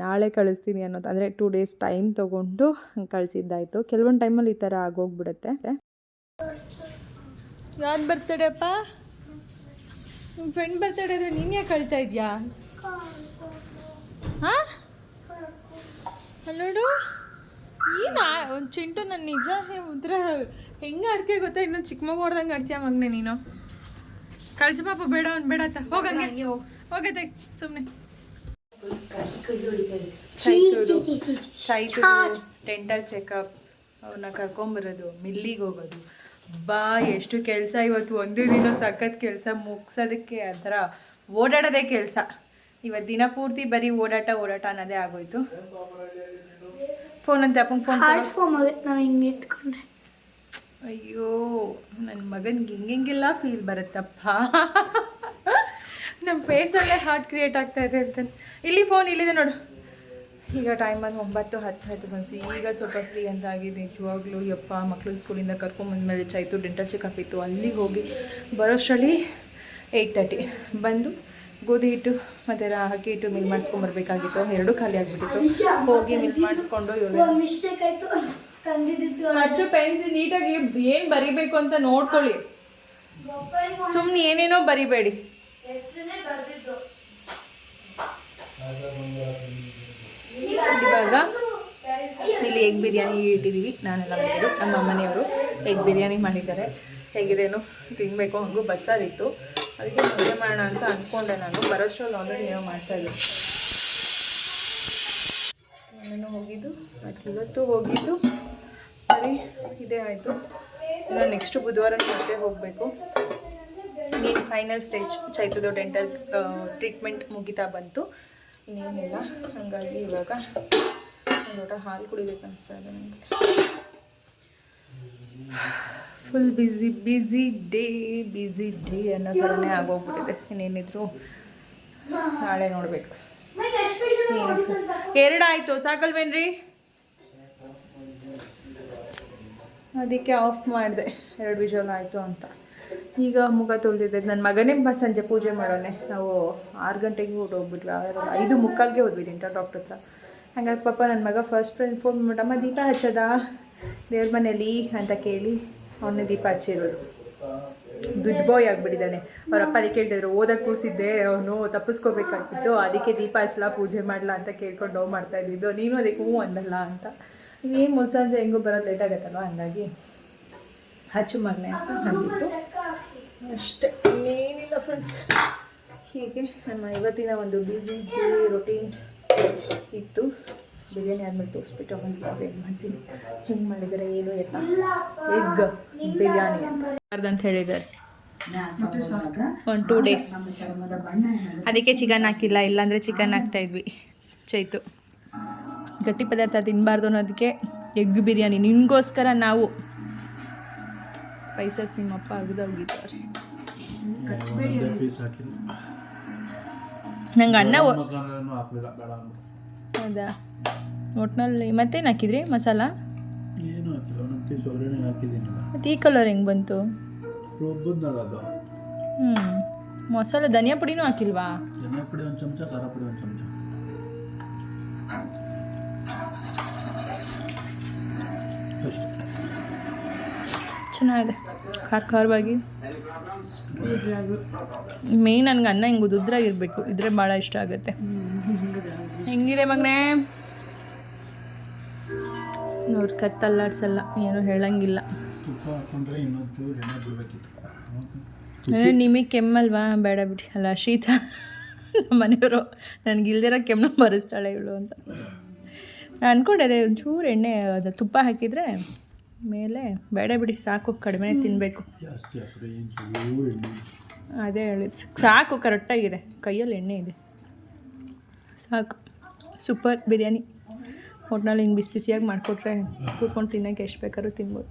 ನಾಳೆ ಕಳಿಸ್ತೀನಿ ಅನ್ನೋದು. ಅಂದರೆ ಟೂ ಡೇಸ್ ಟೈಮ್ ತೊಗೊಂಡು ಕಳಿಸಿದ್ದಾಯಿತು. ಕೆಲವೊಂದು ಟೈಮಲ್ಲಿ ಈ ಥರ ಆಗೋಗ್ಬಿಡುತ್ತೆ. ಯಾರು ಬರ್ತಡೇ ಅಪ್ಪ? ನಿಮ್ಮ ಫ್ರೆಂಡ್ ಬರ್ತಡೇ ಆದರೆ ನೀನು ಯಾಕೆ ಕಳ್ತಾ ಇದೆಯಾ? ಹಾಂ? ನೋಡು. ಏನು ಒಂದು ಚಿಂಟು ನನ್ನ ನಿಜ ಒಂಥರ ಹೆಂಗೆ ಅಡ್ಕೆ ಗೊತ್ತಾ? ಇನ್ನೊಂದು ಚಿಕ್ಕ ಮಗು ಹೊಡ್ದಂಗೆ ಆಡ್ತೀಯ ಮಗನೆ ನೀನು. ಕಳ್ಸಿ ಪಾಪ ಬೇಡ ಅವ್ನು ಬೇಡ ಅಂತ. ಹೋಗಂಗೆ ಹೋಗತ್ತೆ ಸುಮ್ಮನೆ ಡೆಂಟಲ್ ಚೆಕಪ್ ಅವ್ರನ್ನ ಕರ್ಕೊಂಬರೋದು. ಮಿಲ್ಲಿಗೆ ಹೋಗೋದು. ಬಾ ಎಷ್ಟು ಕೆಲಸ ಇವತ್ತು. ಒಂದು ದಿನ ಸಖತ್ ಕೆಲಸ. ಮುಗ್ಸೋದಕ್ಕೆ ಆ ಥರ ಓಡಾಡೋದೇ ಕೆಲಸ. ಇವತ್ತು ದಿನ ಪೂರ್ತಿ ಬರೀ ಓಡಾಟ ಓಡಾಟ ಅನ್ನೋದೇ ಆಗೋಯ್ತು. ಫೋನ್ ಅಂತ ಅಪ್ಪಂಗೆ ಫೋನ್ ಫಾರ್ಮ್ ಆಗುತ್ತೆ ನಾವು ಹಿಂಗೆ ಎತ್ಕೊಂಡ್ರೆ. ಅಯ್ಯೋ ನನ್ನ ಮಗನಿಗೆ ಹಿಂಗೆಲ್ಲ ಫೀಲ್ ಬರುತ್ತಪ್ಪ. ನಮ್ಮ ಫೇಸಲ್ಲೇ ಹಾರ್ಟ್ ಕ್ರಿಯೇಟ್ ಆಗ್ತಾ ಇದೆ ಅಂತ. ಇಲ್ಲಿ ಫೋನ್ ಇಲ್ಲಿದೆ ನೋಡು. ಈಗ ಟೈಮ್ ಬಂದು ಒಂಬತ್ತು ಹತ್ತು ಹತ್ತು ಬನ್ಸಿ ಈಗ ಸ್ವಲ್ಪ ಫ್ರೀ ಅಂತ ಆಗಿದೆ. ನಿಜವಾಗ್ಲೂ ಯಪ್ಪ ಮಕ್ಳು ಸ್ಕೂಲಿಂದ ಕರ್ಕೊಂಬಂದ್ಮೇಲೆ ಚೈತು ಡೆಂಟಲ್ ಚೆಕಪ್ ಇತ್ತು. ಅಲ್ಲಿಗೆ ಹೋಗಿ ಬರೋಷ್ಟರಲ್ಲಿ ಏಯ್ಟ್ ತರ್ಟಿ ಬಂದು ಗೋಧಿ ಹಿಟ್ಟು ಮತ್ತು ಅಕ್ಕಿ ಹಿಟ್ಟು ಮಿಲ್ ಮಾಡಿಸ್ಕೊಂಬರ್ಬೇಕಾಗಿತ್ತು ಎರಡೂ ಖಾಲಿ ಆಗ್ಬಿಟ್ಟಿತ್ತು. ಹೋಗಿ ಮಿಲ್ ಮಾಡಿಸ್ಕೊಂಡು ಅಷ್ಟು ಪೆನ್ಸಿಲ್ ನೀಟಾಗಿ ಏನು ಬರಿಬೇಕು ಅಂತ ನೋಡ್ಕೊಳ್ಳಿ. ಸುಮ್ಮನೆ ಏನೇನೋ ಬರಿಬೇಡಿ. ಇವಾಗ ಇಲ್ಲಿ ಎಗ್ ಬಿರಿಯಾನಿ ಇಟ್ಟಿದ್ದೀವಿ ನಾನೆಲ್ಲ ಮಾಡಿದ್ದು. ನಮ್ಮ ಮನೆಯವರು ಎಗ್ ಬಿರಿಯಾನಿ ಮಾಡಿದ್ದಾರೆ. ಹೇಗಿದೇನು ತಿನ್ಬೇಕು ಹಾಗೂ ಬಸ್ಸಾರಿತ್ತು ಅದಕ್ಕೆ ಮದುವೆ ಮಾಡೋಣ ಅಂತ ಅಂದ್ಕೊಂಡೆ ನಾನು. ಬರೋಷ್ಟ್ರಲ್ಲಿ ಆಲ್ರೆಡಿ ನೀವು ಮಾಡ್ತಾಯಿದ್ದೆ ನಾನು ಹೋಗಿದ್ದು, ಮತ್ತು ಇವತ್ತು ಹೋಗಿದ್ದು. ಸರಿ, ಇದೇ ಆಯಿತು. ನಾನು ನೆಕ್ಸ್ಟ್ ಬುಧವಾರ ಮತ್ತೆ ಹೋಗಬೇಕು. ಇನ್ನೇನು ಫೈನಲ್ ಸ್ಟೇಜ್ ಚೈತದ ಡೆಂಟಲ್ ಟ್ರೀಟ್ಮೆಂಟ್ ಮುಗಿತಾ ಬಂತು. ಇನ್ನೇನಿಲ್ಲ. ಹಾಗಾಗಿ ಇವಾಗ ಒಂದು ಲೋಟ ಹಾಲು ಕುಡಿಬೇಕು ಅನಿಸ್ತಾ ಇದೆ ನನಗೆ. Full busy busy day busy day ಅನ್ನೋ ಥರನೇ ಆಗೋಗ್ಬಿಟ್ಟಿದೆ. ಇನ್ನೇನಿದ್ರು ನಾಳೆ ನೋಡಬೇಕು. ಎರಡಾಯಿತು ಆಯಿತು ಸಾಕಲ್ವೇನ್ರಿ? ಅದಕ್ಕೆ ಆಫ್ ಮಾಡಿದೆ. ಎರಡು ವಿಷಲ್ ಆಯಿತು ಅಂತ. ಈಗ ಮುಖ ತೊಳೆದಿದ್ದೆ. ನನ್ನ ಮಗನೇ ಬ ಸಂಜೆ ಪೂಜೆ ಮಾಡೋಣ ನಾವು ಆರು ಗಂಟೆಗೆ ಊಟ ಆರು ಐದು ಮುಕ್ಕಾಲ್ಗೆ ಹೋದ್ವಿ ಡಾಕ್ಟರ್ ಡಾಕ್ಟ್ರ್ ಹತ್ರ. ಹಂಗಾಗಿ ಪಾಪ ನನ್ನ ಮಗ ಫಸ್ಟ್ ಫ್ರೆಂಡ್ ಫೋನ್ ಮಾಡಮ್ಮ ದೀಪ ಹಚ್ಚದ? ದೇವ್ರ ಮನೇಲಿ ಅಂತ ಕೇಳಿ ಅವನೇ ದೀಪ ಹಚ್ಚಿರೋದು. ದುಡ್ಡು ಬಾಯ್ ಆಗಿಬಿಟ್ಟಿದ್ದಾನೆ. ಅವ್ರ ಅಪ್ಪ ಅದಕ್ಕೆ ಹೇಳ್ತಿದ್ರು ಓದಕ್ಕೆ ಕೂರಿಸಿದ್ದೆ ಅವನು, ತಪ್ಪಿಸ್ಕೋಬೇಕಾಗಿತ್ತು, ಅದಕ್ಕೆ ದೀಪ ಹಚ್ಚಲ ಪೂಜೆ ಮಾಡಲ ಅಂತ ಕೇಳ್ಕೊಂಡು ನೋವು ಮಾಡ್ತಾ ಇದ್ದಿದ್ದು ನೀನು ಅದಕ್ಕೆ ಹ್ಞೂ ಅಂದಲ್ಲ ಅಂತ. ಏನು ಮುಸ್ಸಂಜೆ ಹೆಂಗೂ ಬರೋದು ಲೇಟ್ ಆಗತ್ತಲ್ಲ ಹಂಗಾಗಿ ಹಚ್ಚು ಮಗನೆ ಅಂತ ಅಂದಿತ್ತು ಅಷ್ಟೇ, ಇನ್ನೇನಿಲ್ಲ ಫ್ರೆಂಡ್ಸ್ ಹೀಗೆ ನಮ್ಮ ಇವತ್ತಿನ ಒಂದು ಬಿಸಿ ರೊಟೀನ್ ಇತ್ತು. ಬಿರಿಯಾನಿ ಆದ್ಮೇಲೆ ತೋರಿಸ್ಬಿಟ್ಟು ಬ್ಲಾಗ್ ಏನು ಮಾಡ್ತೀನಿ ಹೆಂಗೆ ಮಾಡಿದ್ದಾರೆ ಏನು ಎತ್ತ ಎಗ್ ಬಿರಿಯಾನಿ. ಅಂತ ಅಂತ ಹೇಳಿದ್ದಾರೆ ಒಂದು ಟೂ ಡೇಸ್ ಅದಕ್ಕೆ ಚಿಕನ್ ಹಾಕಿಲ್ಲ ಇಲ್ಲಾಂದರೆ ಚಿಕನ್ ಹಾಕ್ತಾ ಇದ್ವಿ. ಚೈತು. ಗಟ್ಟಿ ಪದಾರ್ಥ ತಿನ್ನಬಾರ್ದು ಅನ್ನೋದಕ್ಕೆ ಎಗ್ ಬಿರಿಯಾನಿ. ನಿಮಗೋಸ್ಕರ ನಾವು ಸ್ಪೈಸಸ್ ನಿಮ್ಮಪ್ಪ ಅಪ್ಪ ಪೀಸ್ ಹಾಕಿಲ್ಲ ನಂಗೆ ಅನ್ನ ಹೌದಾ? ಒಟ್ನಲ್ಲಿ ಮತ್ತೇನು ಹಾಕಿದ್ರಿ ಮಸಾಲ? ಏನು ಹಾಕಿಲ್ಲ ಪೀಸ್ ಒಗ್ಗರಣೆ ಹಾಕಿದ್ದೀನಿಲ್ಲ. ಮತ್ತು ಈ ಕಲರ್ ಹೆಂಗೆ ಬಂತು? ರುಬ್ಬದ್ನಲ್ಲ ಅದು. ಹ್ಞೂ ಮಸಾಲೆ ಧನಿಯಾ ಪುಡಿನೂ ಹಾಕಿಲ್ವಾ? ಧನಿಯಾ ಪುಡಿ ಒಂದು ಚಮಚ ಖಾರ ಪುಡಿ ಒಂದು ಚಮಚ. ಚೆನ್ನಾಗಿದೆ. ಖಾರ ಖಾರವಾಗಿ. ಮೇನ್ ನನಗೆ ಅನ್ನ ಹಿಂಗೆ ಉದ್ರಾಗಿರಬೇಕು ಇದ್ರೆ ಭಾಳ ಇಷ್ಟ ಆಗುತ್ತೆ. ಹೆಂಗಿದೆ ಮಗನೇ? ನೋಡ್ ಕತ್ತಲ್ಲಾಡ್ಸಲ್ಲ ಏನು ಹೇಳಂಗಿಲ್ಲ. ನಿಮಗೆ ಕೆಮ್ಮಲ್ವಾ? ಬೇಡ ಬಿಡಿ. ಅಲ್ಲ ಶೀತ. ನಮ್ಮ ಮನೆಯವರು ನನಗೆ ಇಲ್ದಿರೋ ಕೆಮ್ಮು ಬರೆಸ್ತಾಳೆ ಇವಳು ಅಂತ. ನಾನು ಅದೇ ಒಂಚೂರು ಎಣ್ಣೆ ಅದು ತುಪ್ಪ ಹಾಕಿದರೆ ಮೇಲೆ ಬೇಡ ಬಿಡಿ ಸಾಕು ಕಡಿಮೆ ತಿನ್ನಬೇಕು ಅದೇ ಹೇಳಿದ್. ಸಾಕು ಕರೆಕ್ಟಾಗಿದೆ. ಕೈಯಲ್ಲಿ ಎಣ್ಣೆ ಇದೆ. ಸಾಕು. ಸೂಪರ್ ಬಿರಿಯಾನಿ. ಒಟ್ನಲ್ಲಿ ಹಿಂಗೆ ಬಿಸಿ ಬಿಸಿಯಾಗಿ ಮಾಡಿಕೊಟ್ರೆ ಕೂತ್ಕೊಂಡು ತಿನ್ನೋಕ್ಕೆ ಎಷ್ಟು ಬೇಕಾದ್ರೂ ತಿನ್ಬೋದು.